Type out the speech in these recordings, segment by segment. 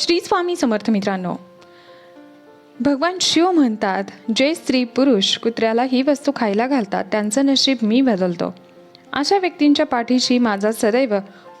श्री स्वामी समर्थ मित्रांनो भगवान शिव म्हणतात जे स्त्री पुरुष कुत्र्याला ही वस्तू खायला घालतात त्यांचं नशीब मी बदलतो. अशा व्यक्तींच्या पाठीशी माझा सदैव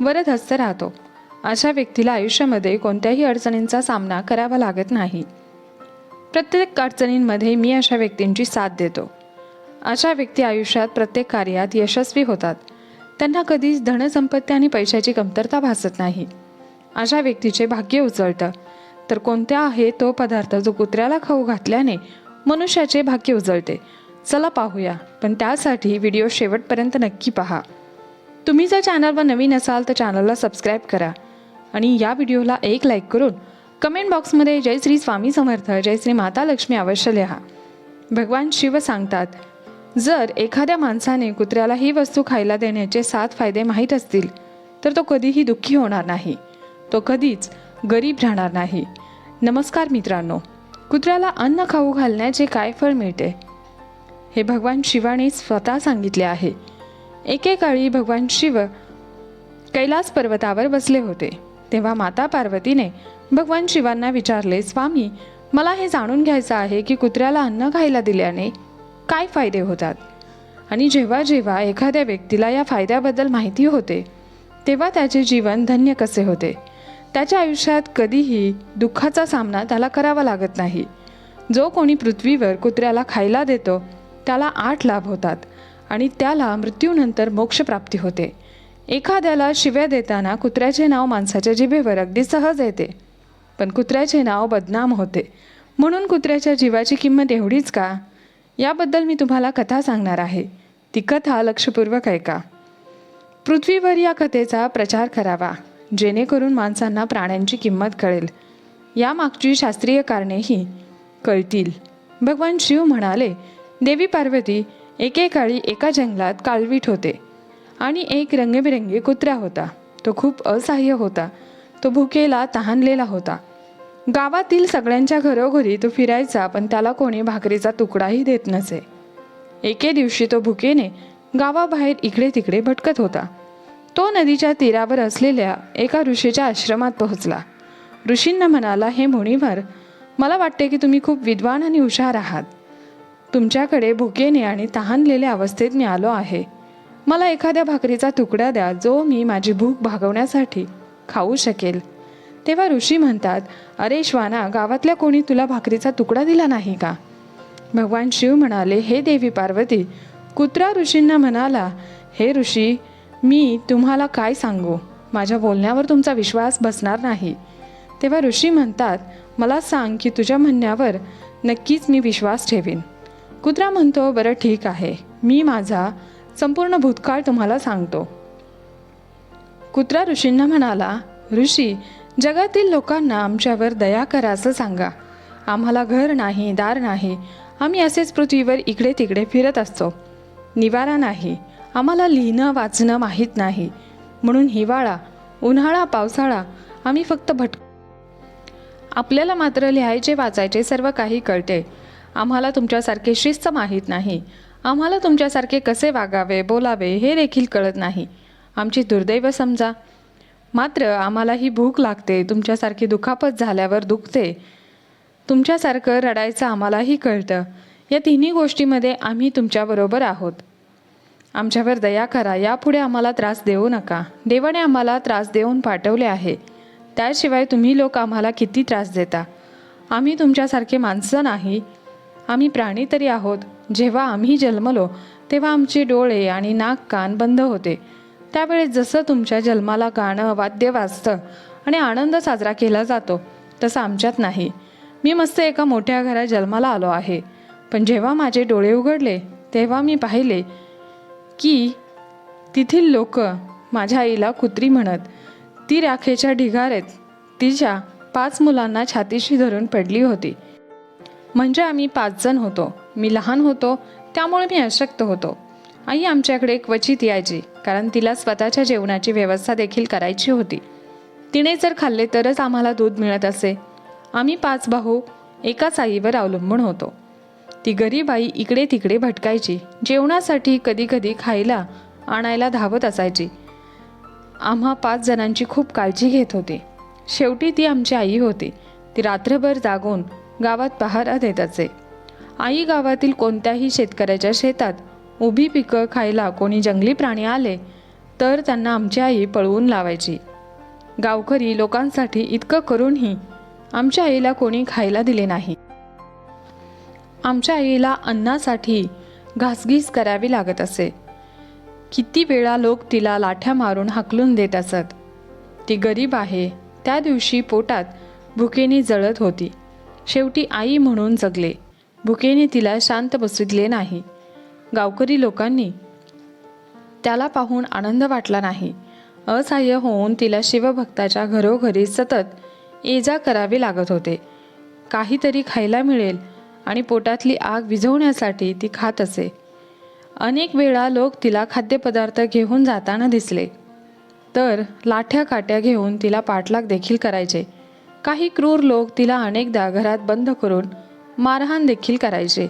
वरदहस्त राहतो. अशा व्यक्तीला आयुष्यामध्ये कोणत्याही अडचणींचा सामना करावा लागत नाही. प्रत्येक अडचणींमध्ये मी अशा व्यक्तींची साथ देतो. अशा व्यक्ती आयुष्यात प्रत्येक कार्यात यशस्वी होतात. त्यांना कधीच धनसंपत्ती आणि पैशाची कमतरता भासत नाही. अशा व्यक्तीचे भाग्य उजळतं तर कोणत्या आहे तो पदार्थ जो कुत्र्याला खाऊ घातल्याने मनुष्याचे भाग्य उजळते चला पाहूया. पण त्यासाठी व्हिडिओ शेवटपर्यंत नक्की पहा. तुम्ही जर चॅनलवर नवीन असाल तर चॅनलला सबस्क्राईब करा. आणि या व्हिडिओला एक लाईक करून कमेंट बॉक्समध्ये जय श्री स्वामी समर्थ जय श्री माता लक्ष्मी अवश्य लिहा. भगवान शिव सांगतात जर एखाद्या माणसाने कुत्र्याला ही वस्तू खायला देण्याचे सात फायदे माहीत असतील तर तो कधीही दुःखी होणार नाही. तो कधीच गरीब राहणार नाही. नमस्कार मित्रांनो कुत्र्याला अन्न खाऊ घालण्याचे काय फळ मिळते? हे भगवान शिवाने स्वतः सांगितले आहे. एकेकाळी भगवान शिव कैलास पर्वतावर बसले होते. तेव्हा माता पार्वतीने भगवान शिवांना विचारले स्वामी मला हे जाणून घ्यायचं आहे की कुत्र्याला अन्न खायला दिल्याने काय फायदे होतात? आणि जेव्हा जेव्हा एखाद्या व्यक्तीला या फायद्याबद्दल माहिती होते तेव्हा त्याचे जीवन धन्य कसे होते? त्याच्या आयुष्यात कधीही दुःखाचा सामना त्याला करावा लागत नाही. जो कोणी पृथ्वीवर कुत्र्याला खायला देतो त्याला आठ लाभ होतात आणि त्याला मृत्यूनंतर मोक्षप्राप्ती होते. एखाद्याला शिव्या देताना कुत्र्याचे नाव माणसाच्या जिभेवर अगदी सहज येते. पण कुत्र्याचे नाव बदनाम होते. म्हणून कुत्र्याच्या जीवाची किंमत एवढीच का? याबद्दल मी तुम्हाला कथा सांगणार आहे. ती कथा लक्षपूर्वक ऐका. पृथ्वीवर या कथेचा प्रचार करावा. जेणेकरून माणसांना प्राण्यांची किंमत कळेल. यामागची शास्त्रीय कारणेही कळतील. भगवान शिव म्हणाले देवी पार्वती एकेकाळी एका जंगलात काळवीट होते आणि एक रंगबिरंगी कुत्रा होता. तो खूप असहाय्य होता. तो भुकेला तहानलेला होता. गावातील सगळ्यांच्या घरोघरी तो फिरायचा पण त्याला कोणी भाकरीचा तुकडाही देत नसे. एके दिवशी तो भुकेने गावाबाहेर इकडे तिकडे भटकत होता. तो नदीच्या तीरावर असलेल्या एका ऋषीच्या आश्रमात पोहोचला. ऋषींना म्हणाला हे मुनिवर मला वाटते की तुम्ही खूप विद्वान आणि हुशार आहात. तुमच्याकडे भुकेने आणि तहानलेल्या अवस्थेत मी आलो आहे. मला एखाद्या भाकरीचा तुकडा द्या जो मी माझी भूक भागवण्यासाठी खाऊ शकेल. तेव्हा ऋषी म्हणतात अरे श्वाना गावातल्या कोणी तुला भाकरीचा तुकडा दिला नाही का? भगवान शिव म्हणाले हे देवी पार्वती कुत्रा ऋषींना म्हणाला हे ऋषी मी तुम्हाला काय सांगू? माझ्या बोलण्यावर तुमचा विश्वास बसणार नाही. तेव्हा ऋषी म्हणतात मला सांग की तुझ्या म्हणण्यावर नक्कीच मी विश्वास ठेवीन. कुत्रा म्हणतो बरं ठीक आहे. मी माझा संपूर्ण भूतकाळ तुम्हाला सांगतो. कुत्रा ऋषींना म्हणाला ऋषी जगातील लोकांना आमच्यावर दया करा असं सांगा. आम्हाला घर नाही दार नाही. आम्ही असेच पृथ्वीवर इकडे तिकडे फिरत असतो. निवारा नाही. आम्हाला लिहिणं वाचणं माहीत नाही. म्हणून हिवाळा उन्हाळा पावसाळा आम्ही फक्त भट आपल्याला मात्र लिहायचे वाचायचे सर्व काही कळते. आम्हाला तुमच्यासारखे शिस्त माहीत नाही. आम्हाला तुमच्यासारखे कसे वागावे बोलावे हे देखील कळत नाही. आमची दुर्दैव समजा. मात्र आम्हाला ही भूक लागते तुमच्यासारखी दुखापत झाल्यावर दुखते. तुमच्यासारखं रडायचं आम्हालाही कळतं. या तिन्ही गोष्टीमध्ये आम्ही तुमच्याबरोबर आहोत. आमच्यावर दया करा यापुढे आम्हाला त्रास देऊ नका. देवाने आम्हाला त्रास देऊन पाठवले आहे. त्याशिवाय तुम्ही लोक आम्हाला किती त्रास देता? आम्ही तुमच्यासारखे माणसं नाही. आम्ही प्राणी तरी आहोत. जेव्हा आम्ही जन्मलो तेव्हा आमचे डोळे आणि नाक कान बंद होते. त्यावेळेस जसं तुमच्या जन्माला गाणं वाद्य वाजतं आणि आनंद साजरा केला जातो तसं आमच्यात नाही. मी मस्त एका मोठ्या घरात जन्माला आलो आहे. पण जेव्हा माझे डोळे उघडले तेव्हा मी पाहिले की तेथील लोक माझ्या आईला कुत्री म्हणत ती राखेच्या ढिगारेत तिच्या पाच मुलांना छातीशी धरून पडली होती. म्हणजे आम्ही पाच जण होतो. मी लहान होतो. त्यामुळे मी अशक्त होतो. आई आमच्याकडे क्वचित यायची कारण तिला स्वतःच्या जेवणाची व्यवस्था देखील करायची होती. तिने जर खाल्ले तरच आम्हाला दूध मिळत असे. आम्ही पाच भाऊ एकाच आईवर अवलंबून होतो. ती गरीब आई इकडे तिकडे भटकायची. जेवणासाठी कधी कधी खायला आणायला धावत असायची. आम्हा पाच जणांची खूप काळजी घेत होती. शेवटी ती आमची आई होती. ती रात्रभर जागून गावात पहारा देत असे. आई गावातील कोणत्याही शेतकऱ्याच्या शेतात उभी पिकं खायला कोणी जंगली प्राणी आले तर त्यांना आमची आई पळवून लावायची. गावकरी लोकांसाठी इतकं करूनही आमच्या आईला कोणी खायला दिले नाही. आमच्या आईला अन्नासाठी घासघीस करावी लागत असे. किती वेळा लोक तिला लाठ्या मारून हाकलून देत असत. ती गरीब आहे. त्या दिवशी पोटात भुकेने जळत होती. शेवटी आई म्हणून जगले. भुकेने तिला शांत बसविले नाही. गावकरी लोकांनी त्याला पाहून आनंद वाटला नाही. असहाय्य होऊन तिला शिवभक्ताच्या घरोघरी सतत ये जा करावी लागत होते. काहीतरी खायला मिळेल आणि पोटातली आग विझवण्यासाठी ती खात असे. अनेक वेळा लोक तिला खाद्यपदार्थ घेऊन जाताना दिसले. तर लाठ्या काट्या घेऊन तिला पाठलाग देखील करायचे. काही क्रूर लोक तिला अनेकदा घरात बंद करून मारहाण देखील करायचे.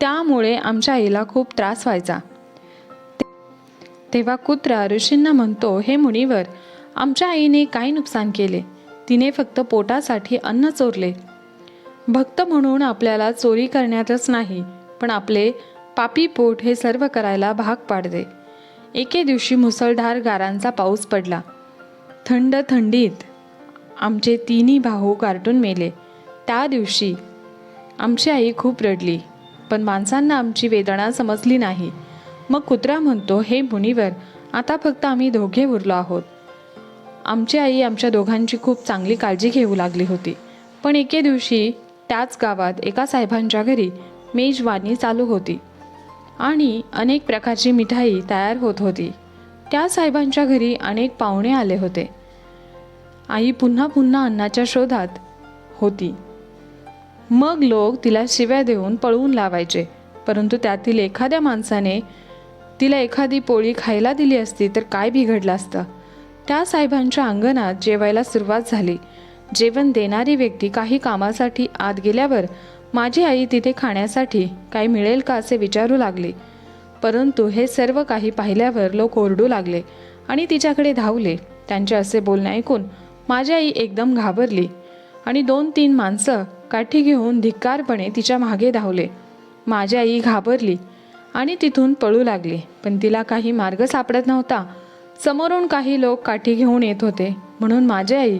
त्यामुळे आमच्या आईला खूप त्रास व्हायचा. तेव्हा कुत्रा ऋषींना म्हणतो हे मुनिवर आमच्या आईने काय नुकसान केले. तिने फक्त पोटासाठी अन्न चोरले. भक्त म्हणून आपल्याला चोरी करण्यातच नाही पण आपले पापी पोट हे सर्व करायला भाग पाडते. एके दिवशी मुसळधार गारांचा पाऊस पडला. थंड थंडीत आमचे तिन्ही भाऊ कार्टून मेले. त्या दिवशी आमची आई खूप रडली पण माणसांना आमची वेदना समजली नाही. मग कुत्रा म्हणतो हे मुनिवर आता फक्त आम्ही दोघे उरलो आहोत. आमची आई आमच्या दोघांची खूप चांगली काळजी घेऊ लागली होती. पण एके दिवशी त्याच गावात एका साहेबांच्या घरी मेजवानी चालू होती आणि अनेक प्रकारची मिठाई तयार होत होती. त्या साहेबांच्या घरी अनेक पाहुणे आले होते. आई पुन्हा पुन्हा अन्नाच्या शोधात होती. मग लोक तिला शिव्या देऊन पळवून लावायचे परंतु त्यातील एखाद्या माणसाने तिला एखादी पोळी खायला दिली असती तर काय बिघडलं असतं? त्या साहेबांच्या अंगणात जेवायला सुरुवात झाली. जेवण देणारी व्यक्ती काही कामासाठी आत गेल्यावर माझी आई तिथे खाण्यासाठी काही मिळेल का असे विचारू लागली. परंतु हे सर्व काही पाहिल्यावर लोक ओरडू लागले आणि तिच्याकडे धावले. त्यांचे असे बोलणे ऐकून माझी आई एकदम घाबरली आणि दोन तीन माणसं काठी घेऊन धिक्कारपणे तिच्यामागे धावले. माझी आई घाबरली आणि तिथून पळू लागली पण तिला काही मार्ग सापडत नव्हता. समोरून काही लोक काठी घेऊन येत होते. म्हणून माझी आई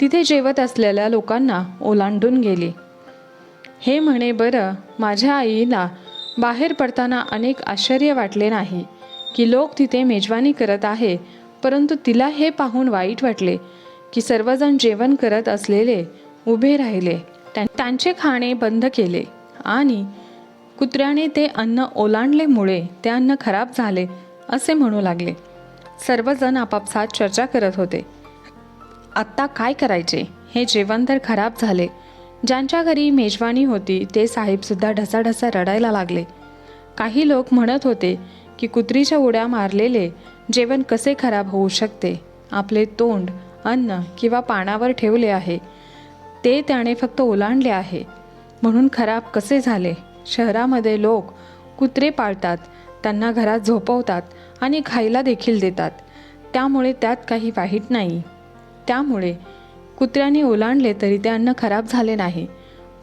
तिथे जेवत असलेल्या लोकांना ओलांडून गेली. हे म्हणे बरं माझ्या आईला बाहेर पडताना अनेक आश्चर्य वाटले नाही की लोक तिथे मेजवानी करत आहे परंतु तिला हे पाहून वाईट वाटले की सर्वजण जेवण करत असलेले उभे राहिले. त्यां- त्यांचे खाणे बंद केले आणि कुत्र्याने ते अन्न ओलांडलेमुळे ते अन्न खराब झाले असे म्हणू लागले. सर्वजण आपापसात चर्चा करत होते. आत्ता काय करायचे? हे जेवण तर खराब झाले. ज्यांच्या घरी मेजवानी होती ते साहेबसुद्धा ढसाढसा रडायला लागले. काही लोक म्हणत होते की कुत्रीच्या उड्या मारलेले जेवण कसे खराब होऊ शकते? आपले तोंड अन्न किंवा पानावर ठेवले आहे. ते त्याने फक्त ओलांडले आहे. म्हणून खराब कसे झाले? शहरामध्ये लोक कुत्रे पाळतात त्यांना घरात झोपवतात आणि खायला देखील देतात. त्यामुळे त्यात काही वाईट नाही. त्यामुळे कुत्र्याने ओलांडले तरी ते अन्न खराब झाले नाही.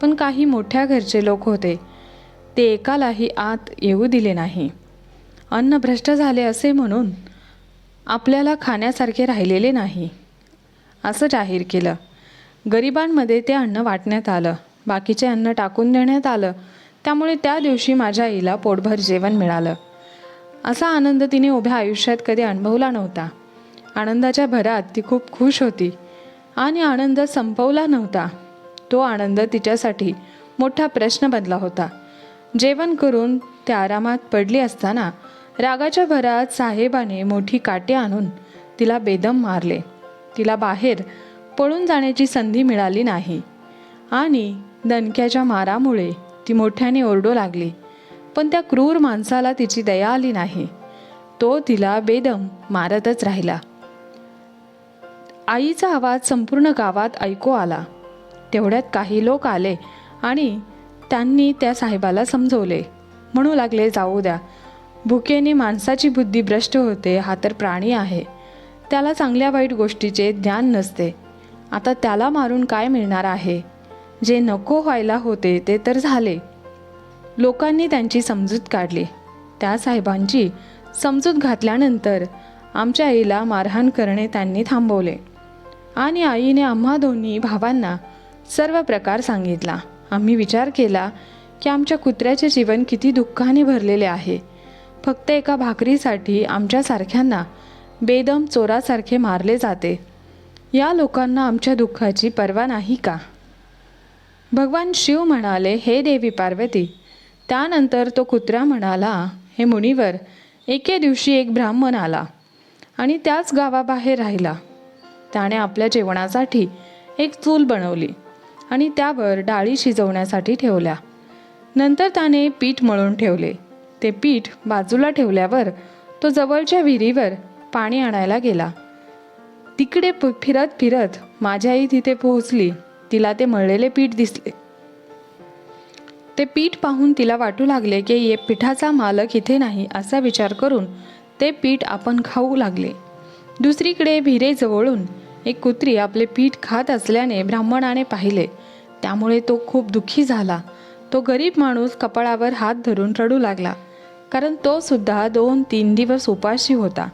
पण काही मोठ्या घरचे लोक होते. ते एकालाही आत येऊ दिले नाही. अन्न भ्रष्ट झाले असे म्हणून आपल्याला खाण्यासारखे राहिलेले नाही. असं जाहीर केलं. गरिबांमध्ये ते अन्न वाटण्यात आलं. बाकीचे अन्न टाकून देण्यात आलं. त्यामुळे त्या दिवशी माझ्या आईला पोटभर जेवण मिळालं. असा आनंद तिने उभ्या आयुष्यात कधी अनुभवला नव्हता. आनंदाच्या भरात ती खूप खुश होती. आणि आनंद संपवला नव्हता. तो आनंद तिच्यासाठी मोठा प्रश्न बनला होता. जेवण करून त्या आरामात पडली असताना रागाच्या भरात साहेबाने मोठी काटे आणून तिला बेदम मारले. तिला बाहेर पळून जाण्याची संधी मिळाली नाही. आणि दणक्याच्या मारामुळे ती मोठ्याने ओरडू लागली. पण त्या क्रूर माणसाला तिची दया आली नाही. तो तिला बेदम मारतच राहिला. आईचा आवाज संपूर्ण गावात ऐकू आला. तेवढ्यात काही लोक आले आणि त्यांनी त्या साहेबाला समजवले. म्हणू लागले जाऊ द्या. भुकेने माणसाची बुद्धी भ्रष्ट होते हा तर प्राणी आहे. त्याला चांगल्या वाईट गोष्टीचे ज्ञान नसते. आता त्याला मारून काय मिळणार आहे? जे नको व्हायला होते ते तर झाले. लोकांनी त्यांची समजूत काढली. त्या साहेबांची समजूत घातल्यानंतर आमच्या आईला मारहाण करणे त्यांनी थांबवले. आणि आईने आम्हा दोन्ही भावांना सर्व प्रकार सांगितला. आम्ही विचार केला की आमच्या कुत्र्याचे जीवन किती दुःखाने भरलेले आहे. फक्त एका भाकरीसाठी आमच्यासारख्यांना बेदम चोरासारखे मारले जाते. या लोकांना आमच्या दुःखाची पर्वा नाही का? भगवान शिव म्हणाले हे देवी पार्वती त्यानंतर तो कुत्रा म्हणाला हे मुनीवर एके दिवशी एक ब्राह्मण आला आणि त्याच गावाबाहेर राहिला. त्याने आपल्या जेवणासाठी एक चूल बनवली आणि त्यावर डाळी शिजवण्यासाठी ठेवल्या. नंतर त्याने पीठ मळून ठेवले. ते पीठ बाजूला ठेवल्यावर तो जवळच्या विहिरीवर पाणी आणायला गेला. तिकडे प- फिरत फिरत माझी आई तिथे पोहोचली. तिला ते मळलेले पीठ दिसले. ते पीठ पाहून तिला वाटू लागले की ये पिठाचा मालक इथे नाही असा विचार करून ते पीठ आपण खाऊ लागले. दुसरीकडे विहिरेजवळून एक कुत्री आपले पीठ खात असल्याने ब्राह्मणाने पाहिले. त्यामुळे तो खूप दुःखी झाला. तो गरीब माणूस कपाळावर हात धरून रडू लागला. कारण तो सुद्धा दोन तीन दिवस उपाशी होता.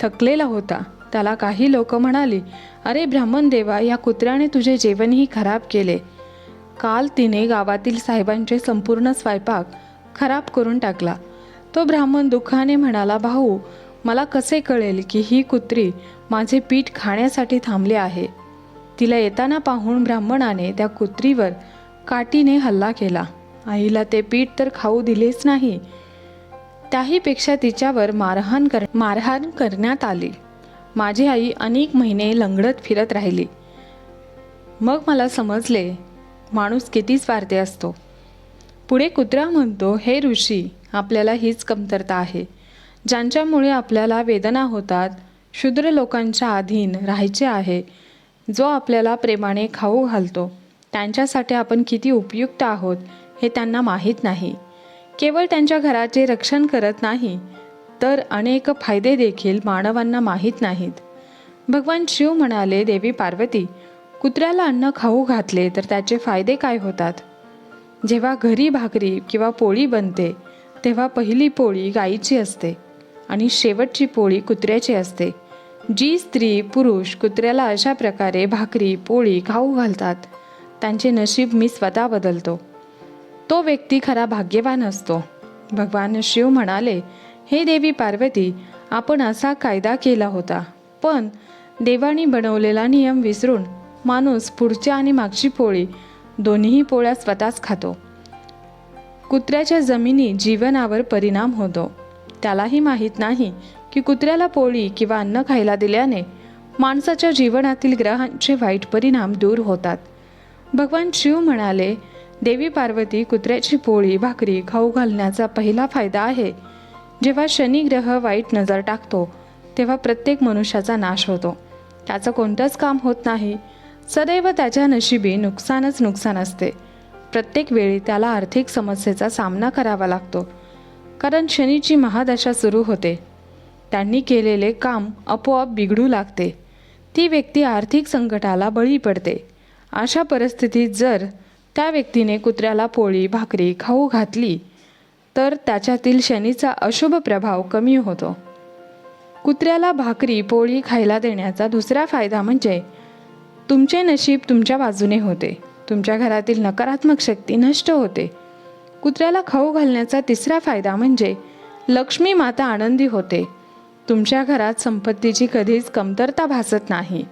थकलेला होता. त्याला काही लोक म्हणाली अरे ब्राह्मण देवा या कुत्र्याने तुझे जेवणही खराब केले. काल तिने गावातील साहेबांचे संपूर्ण स्वयंपाक खराब करून टाकला. तो ब्राह्मण दुःखाने म्हणाला भाऊ मला कसे कळेल की ही कुत्री माझे पीठ खाण्यासाठी थांबली आहे? तिला येताना पाहून ब्राह्मणाने त्या कुत्रीवर काठीने हल्ला केला. आईला ते पीठ तर खाऊ दिलेच नाही. त्याहीपेक्षा तिच्यावर मारहाण कर मारहाण करण्यात आली. माझी आई अनेक महिने लंगडत फिरत राहिली. मग मला समजले माणूस किती स्वार्थी असतो. पुढे कुत्रा म्हणतो हे ऋषी आपल्याला हीच कमतरता आहे. ज्यांच्यामुळे आपल्याला वेदना होतात शूद्र लोकांच्या अधीन राहायचे आहे जो आपल्याला प्रेमाने खाऊ घालतो त्यांच्यासाठी आपण किती उपयुक्त आहोत हे त्यांना माहीत नाही. केवळ त्यांच्या घराचे रक्षण करत नाही तर अनेक फायदे देखील मानवांना माहीत नाहीत. भगवान शिव म्हणाले देवी पार्वती कुत्र्याला अन्न खाऊ घातले तर त्याचे फायदे काय होतात? जेव्हा घरी भाकरी किंवा पोळी बनते तेव्हा पहिली पोळी गाईची असते. आणि शेवटची पोळी कुत्र्याची असते. जी स्त्री पुरुष कुत्र्याला अशा प्रकारे भाकरी पोळी खाऊ घालतात. त्यांचे नशीब मी स्वतः बदलतो. तो व्यक्ती खरा भाग्यवान असतो. भगवान शिव म्हणाले हे देवी पार्वती आपण असा कायदा केला होता. पण देवानी बनवलेला नियम विसरून माणूस पुढच्या आणि मागची पोळी दोन्हीही पोळ्या स्वतःच खातो. कुत्र्याच्या जमिनी जीवनावर परिणाम होतो. त्यालाही माहीत नाही की कुत्र्याला पोळी किंवा अन्न खायला दिल्याने माणसाच्या जीवनातील ग्रहांचे वाईट परिणाम दूर होतात. भगवान शिव म्हणाले देवी पार्वती कुत्र्याची पोळी भाकरी खाऊ घालण्याचा पहिला फायदा आहे. जेव्हा शनी ग्रह वाईट नजर टाकतो तेव्हा प्रत्येक मनुष्याचा नाश होतो. त्याचं कोणतंच काम होत नाही. सदैव त्याच्या नशिबी नुकसानच नुकसान असते. प्रत्येक वेळी त्याला आर्थिक समस्येचा सामना करावा लागतो. कारण शनीची महादशा सुरू होते. त्यांनी केलेले काम आपोआप बिघडू लागते. ती व्यक्ती आर्थिक संकटाला बळी पडते. अशा परिस्थितीत जर त्या व्यक्तीने कुत्र्याला पोळी भाकरी खाऊ घातली तर त्याच्यातील शनीचा अशुभ प्रभाव कमी होतो. कुत्र्याला भाकरी पोळी खायला देण्याचा दुसरा फायदा म्हणजे तुमचे नशीब तुमच्या बाजूने होते. तुमच्या घरातील नकारात्मक शक्ती नष्ट होते. कुत्र्याला खाऊ घालण्याचा तिसरा फायदा म्हणजे लक्ष्मी माता आनंदी होते. तुमच्या घरात संपत्तीची कधीच कमतरता भासत नाही.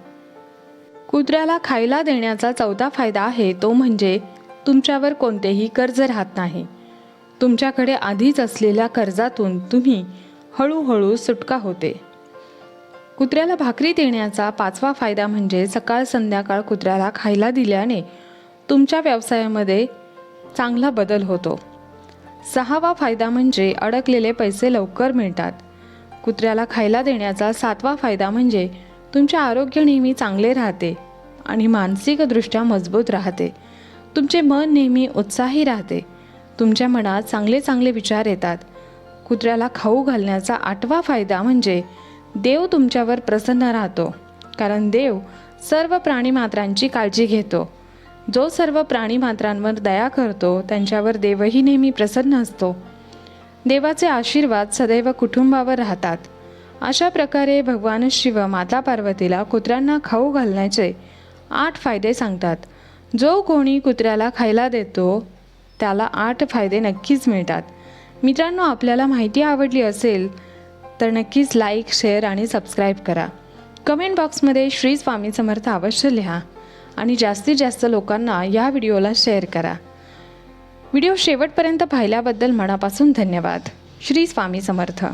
कुत्र्याला खायला देण्याचा चौथा फायदा आहे तो म्हणजे तुमच्यावर कोणतेही कर्ज राहत नाही. तुमच्याकडे आधीच असलेल्या कर्जातून तुम्ही हळूहळू सुटका होते. कुत्र्याला भाकरी देण्याचा पाचवा फायदा म्हणजे सकाळ संध्याकाळ कुत्र्याला खायला दिल्याने तुमच्या व्यवसायामध्ये चांगला बदल होतो. सहावा फायदा म्हणजे अडकलेले पैसे लवकर मिळतात. कुत्र्याला खायला देण्याचा सातवा फायदा म्हणजे तुमचे आरोग्य नेहमी चांगले राहते आणि मानसिकदृष्ट्या मजबूत राहते. तुमचे मन नेहमी उत्साही राहते. तुमच्या मनात चांगले चांगले विचार येतात. कुत्र्याला खाऊ घालण्याचा आठवा फायदा म्हणजे देव तुमच्यावर प्रसन्न राहतो. कारण देव सर्व प्राणीमात्रांची काळजी घेतो. जो सर्व प्राणीमात्रांवर दया करतो त्यांच्यावर देवही नेहमी प्रसन्न असतो. देवाचे आशीर्वाद सदैव कुटुंबावर राहतात. अशा प्रकारे भगवान शिव माता पार्वतीला कुत्र्यांना खाऊ घालण्याचे आठ फायदे सांगतात. जो कोणी कुत्र्याला खायला देतो त्याला आठ फायदे नक्कीच मिळतात. मित्रांनो आपल्याला माहिती आवडली असेल तर नक्कीच लाईक शेअर आणि सबस्क्राईब करा. कमेंट बॉक्समध्ये श्री स्वामी समर्थ अवश्य लिहा. आणि जास्तीत जास्त लोकांना या व्हिडिओला शेअर करा. व्हिडिओ शेवटपर्यंत पाहिल्याबद्दल मनापासून धन्यवाद. श्री स्वामी समर्थ.